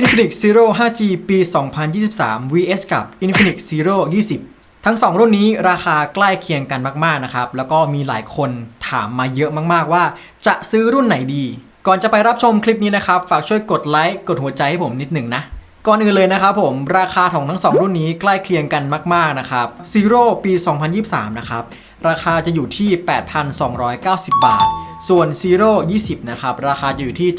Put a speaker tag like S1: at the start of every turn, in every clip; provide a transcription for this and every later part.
S1: Infinix Zero 5G ปี 2023 vs กับ Infinix Zero 20 ทั้ง 2 รุ่นนี้ราคาใกล้เคียงกันมาก ๆ นะครับ แล้วก็มีหลายคนถามมาเยอะมากๆว่า จะซื้อรุ่นไหนดี ก่อนจะไปรับชมคลิปนี้นะครับ ฝากช่วยกดไลค์ กดหัวใจให้ผมนิดหนึ่งนะ ก่อนอื่นเลยนะครับผม ราคาของทั้ง 2 รุ่นนี้ใกล้เคียงกันมาก ๆ นะครับ Zero ปี 2023 นะครับ ราคาจะอยู่ที่ 8,290 บาท ส่วน Zero 20 นะครับ ราคาจะอยู่ที่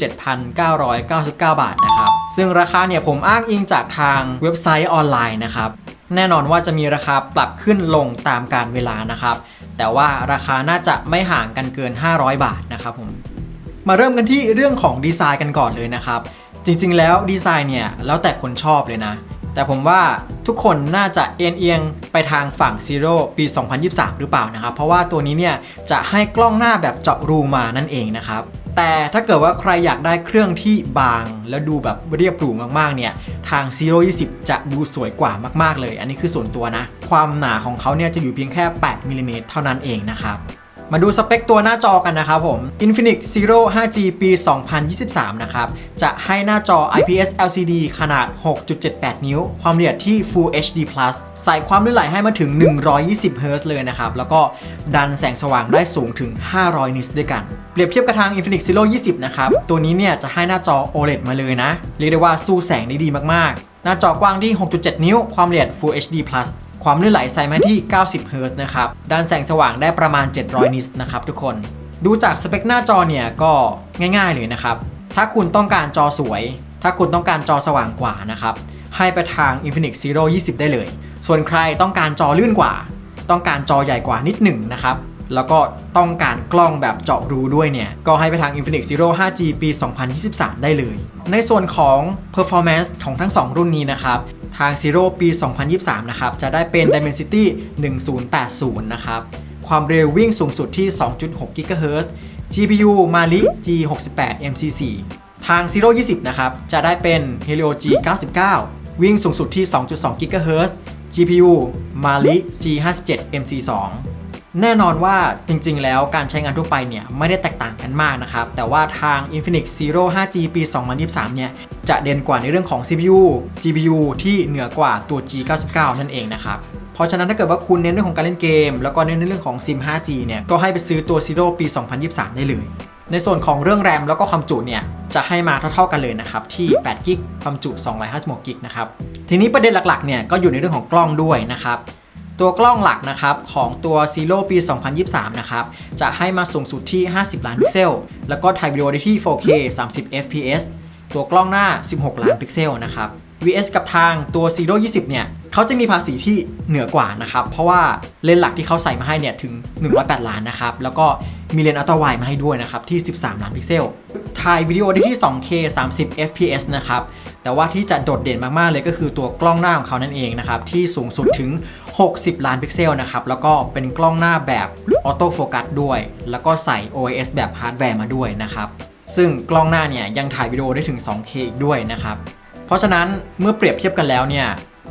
S1: 7,999 บาทนะครับ ซึ่งราคาเนี่ยผมอ้างอิงจากทางเว็บไซต์ออนไลน์นะครับ แน่นอนว่าจะมีราคาปรับขึ้นลงตามการเวลานะครับ แต่ว่าราคาน่าจะไม่ห่างกันเกิน 500 บาทนะครับผม มาเริ่มกันที่เรื่องของดีไซน์กันก่อนเลยนะครับ จริงๆ แล้วดีไซน์เนี่ยแล้วแต่คนชอบเลยนะ แต่ผมว่าทุกคนน่าจะเอียงเอียงๆไปทางฝั่ง Zero ปี 2023 หรือเปล่านะครับ เพราะว่าตัวนี้เนี่ยจะให้กล้องหน้าแบบเจาะรูมานั่นเองนะครับแต่ถ้าเกิดว่าใครอยากได้เครื่องที่บางแล้วดูแบบเรียบหรูมากๆเนี่ยทาง Zero 20 จะดูสวยกว่ามากๆเลย อันนี้คือส่วนตัวนะ ความหนาของเขาเนี่ยจะอยู่เพียงแค่ 8มิลลิเมตรเท่านั้นเองนะครับ มาดูสเปคตัวหน้าจอกันนะครับผม Infinix Zero 5G ปี 2023 นะครับ จะให้หน้าจอ IPS LCD ขนาด 6.78 นิ้ว ความละเอียดที่ Full HD Plus ใส่ความลื่นไหลให้มาถึง 120 Hz เลยนะครับ แล้วก็ดันแสงสว่างได้สูงถึง 500 นิตด้วยกัน เปรียบเทียบกับทาง Infinix Zero 20 นะครับ ตัวนี้เนี่ยจะให้หน้าจอ OLED มาเลยนะ เรียกได้ว่าสู้แสงได้ดีมากๆ หน้าจอกว้างที่ 6.7 นิ้ว ความละเอียด Full HD Plus ความลื่นไหลใส่มาที่ 90 Hz นะครับ ด้านแสงสว่างได้ประมาณ 700 นิตนะครับทุกคน ดูจากสเปคหน้าจอเนี่ยก็ง่ายๆเลยนะครับ ถ้าคุณต้องการจอสวย ถ้าคุณต้องการจอสว่างกว่านะครับ ให้ไปทาง Infinix Zero 20 ได้เลย ส่วนใครต้องการจอลื่นกว่า ต้องการจอใหญ่กว่านิดหนึ่งนะครับแล้วก็ต้องการกล้องแบบเจาะรูด้วยเนี่ย ก็ให้ไปทาง Infinix Zero 5G ปี 2023 ได้เลย ในส่วนของ performance ของทั้ง 2 รุ่นนี้นะครับ ทาง Zero ปี 2023 นะครับ จะได้เป็น Dimensity 1080 นะครับ ความเร็ววิ่งสูงสุดที่ 2.6 GHz GPU Mali G68 MC4 ทาง Zero 20 นะครับ จะได้เป็น Helio G99 วิ่งสูงสุดที่ 2.2 GHz GPU Mali G57 MC2 แน่นอนว่าจริงๆ แล้วการใช้งานทั่วไปเนี่ยไม่ได้แตกต่างกันมากนะครับ แต่ว่าทาง Infinix Zero 5G ปี 2023 เนี่ยจะเด่นกว่าในเรื่องของ CPU GPU ที่เหนือกว่าตัว G99 นั่นเองนะครับเพราะฉะนั้นถ้าเกิดว่าคุณเน้นเรื่องของการเล่นเกม แล้วก็เน้นในเรื่องของ Sim 5G เนี่ยก็ให้ไปซื้อตัว Zero ปี 2023 ได้เลย ในส่วนของเรื่องแรมแล้วก็ความจุเนี่ยจะให้มาเท่าๆกันเลยนะครับที่8กิกความจุ256กิกนะครับทีนี้ประเด็นหลักๆเนี่ยก็อยู่ในเรื่องของกล้องด้วยนะครับ ตัวกล้องหลักนะครับของตัว Zero ปี 2023 นะครับจะให้มาสูงสุดที่ 50 ล้านพิกเซล แล้วก็ถ่ายวิดีโอได้ที่ 4K 30 fps ตัวกล้องหน้า 16 ล้านพิกเซลนะครับ vs กับทางตัว Zero 20 เนี่ยเขาจะมีภาษีที่เหนือกว่านะครับ เพราะว่าเลนส์หลักที่เขาใส่มาให้เนี่ยถึง 108 ล้านนะครับ แล้วก็มีเลนส์อัลตร้าไวด์มาให้ด้วยนะครับ ที่ 13 ล้านพิกเซล ถ่ายวิดีโอได้ที่ 2K 30 fps นะครับ แต่ว่าที่จะโดดเด่นมาก ๆ เลยก็คือตัวกล้องหน้าของเขานั่นเองนะครับ ที่สูงสุดถึง 60 ล้านพิกเซลนะครับ แล้วก็เป็นกล้องหน้าแบบออโต้โฟกัสด้วย แล้วก็ใส่ OIS แบบฮาร์ดแวร์มาด้วยนะครับ ซึ่งกล้องหน้าเนี่ยยังถ่ายวิดีโอได้ถึง 2K อีกด้วยนะครับ เพราะฉะนั้นเมื่อเปรียบเทียบกันแล้วเนี่ย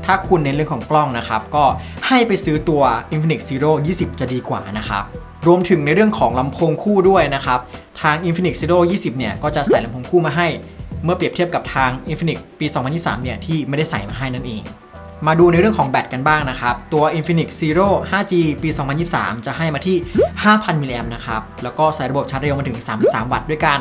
S1: ถ้าคุณในเรื่องของกล้องนะครับ ก็ให้ไปซื้อตัว Infinix Zero 20 จะดีกว่านะครับ รวมถึงในเรื่องของลำโพงคู่ด้วยนะครับ ทาง Infinix Zero 20 เนี่ย ก็จะใส่ลำโพงคู่มาให้ เมื่อเปรียบเทียบกับทาง Infinix ปี 2023 เนี่ย ที่ไม่ได้ใส่มาให้นั่นเอง มาดูในเรื่องของแบตกันบ้างนะครับ ตัว Infinix Zero 5G ปี 2023 จะให้มาที่ 5,000 มิลลิแอมป์นะครับ แล้วก็ใส่ระบบชาร์จเร็วมาถึง 33 วัตต์ด้วยกัน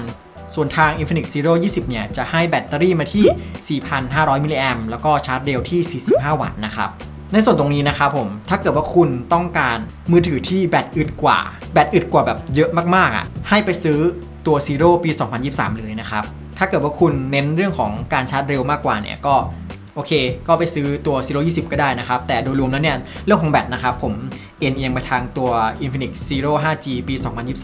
S1: ส่วนทาง Infinix Zero 20 เนี่ย จะให้แบตเตอรี่มาที่ 4,500 มิลลิแอมป์แล้วก็ชาร์จเร็วที่ 45 วัตต์นะครับในส่วนตรงนี้นะครับผม ถ้าเกิดว่าคุณต้องการมือถือที่แบตอึดกว่า แบตอึดกว่าแบบเยอะมากๆอะ ให้ไปซื้อตัว Zero ปี 2023 เลยนะครับ ถ้าเกิดว่าคุณเน้นเรื่องของการชาร์จเร็วมากกว่าเนี่ย ก็ โอเค ก็ไปซื้อตัว Zero 20 ก็ได้นะครับ แต่โดยรวมแล้วเนี่ย เรื่องของแบตนะครับผมเอ็นเอียงไปทางตัว Infinix Zero 5G ปี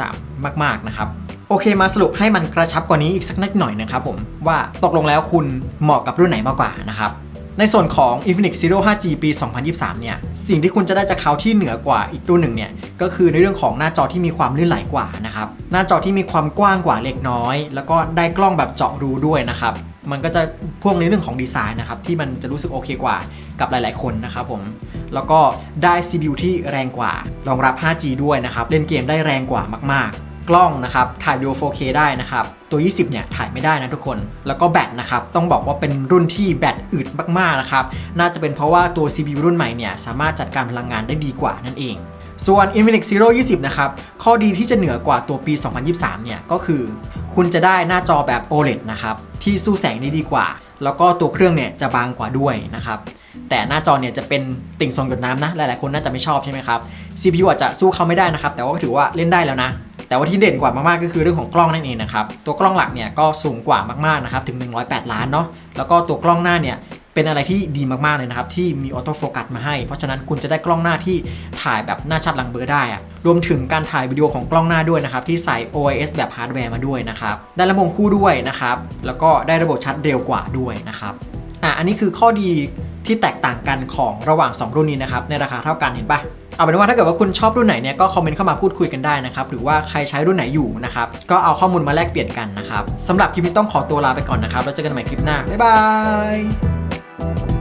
S1: 2023 มาก ๆ นะครับ โอเคมาสรุปให้มันกระชับกว่านี้อีกสักนิดหน่อยนะครับผมว่าตกลงแล้วคุณเหมาะกับรุ่นไหนมากกว่านะครับในส่วนของ Infinix Zero 5G ปี 2023 เนี่ย สิ่งที่คุณจะได้จากเขาที่เหนือกว่าอีกรุ่นหนึ่งเนี่ย ก็คือในเรื่องของหน้าจอที่มีความลื่นไหลกว่านะครับ หน้าจอที่มีความกว้างกว่าเล็กน้อย แล้วก็ได้กล้องแบบเจาะรูด้วยนะครับ มันก็จะพวงในเรื่องของดีไซน์นะครับที่มันจะรู้สึกโอเคกว่ากับหลาย ๆ คนนะครับผม แล้วก็ได้ CPU ที่แรงกว่ารองรับ 5G ด้วยนะครับ เล่นเกมได้แรงกว่ามาก ๆกล้องนะครับถ่ายวิดีโอ 4K ได้นะครับ ตัว 20 เนี่ย ถ่ายไม่ได้นะทุกคน แล้วก็แบตนะครับ ต้องบอกว่าเป็นรุ่นที่แบตอึดมาก ๆ นะครับ น่าจะเป็นเพราะว่าตัว CPU รุ่นใหม่เนี่ย สามารถจัดการพลังงานได้ดีกว่านั่นเอง ส่วน Infinix Zero 20 นะครับ ข้อดีที่จะเหนือกว่าตัวปี 2023 เนี่ย ก็คือ คุณจะได้หน้าจอแบบ OLED นะครับที่สู้แสงได้ดีกว่า แล้วก็ตัวเครื่องเนี่ยจะบางกว่าด้วยนะครับแต่หน้าจอเนี่ยจะเป็นติ่งทรงหยดน้ำนะหลายๆคนน่าจะไม่ชอบใช่ไหมครับ CPU อาจจะสู้เขาไม่ได้นะครับ แต่ว่าก็ถือว่าเล่นได้แล้วนะ แต่ว่าที่เด่นกว่ามาก ๆ ก็คือเรื่องของกล้องนั่นเองนะครับ ตัวกล้องหลักเนี่ยก็สูงกว่ามาก ๆ นะครับ ถึง 108 ล้านเนาะแล้วก็ตัวกล้องหน้าเนี่ย เป็นอะไรที่ดีมากๆเลยนะครับ ที่มีออโต้โฟกัสมาให้ เพราะฉะนั้นคุณจะได้กล้องหน้าที่ถ่ายแบบหน้าชัดหลังเบลอได้อะรวมถึงการถ่ายวิดีโอของกล้องหน้าด้วยนะครับ ที่ใส่ OIS แบบฮาร์ดแวร์มาด้วยนะครับ ได้ระบบคู่ด้วยนะครับ แล้วก็ได้ระบบชัดเร็วกว่าด้วยนะครับ อะ อันนี้คือข้อดีที่แตกต่างกันของระหว่าง 2 รุ่นนี้นะครับ ในราคาเท่ากันเห็นปะเอาเป็นว่าถ้าเกิดว่าคุณชอบรุ่นไหนเนี่ยก็คอมเมนต์เข้ามาพูดคุยกันได้นะครับ หรือว่าใครใช้รุ่นไหนอยู่นะครับ ก็เอาข้อมูลมาแลกเปลี่ยนกันนะครับสำหรับคลิปนี้ต้องขอตัวลาไปก่อนนะครับแล้วเจอกันใหม่คลิปหน้าบ๊ายบาย Bye.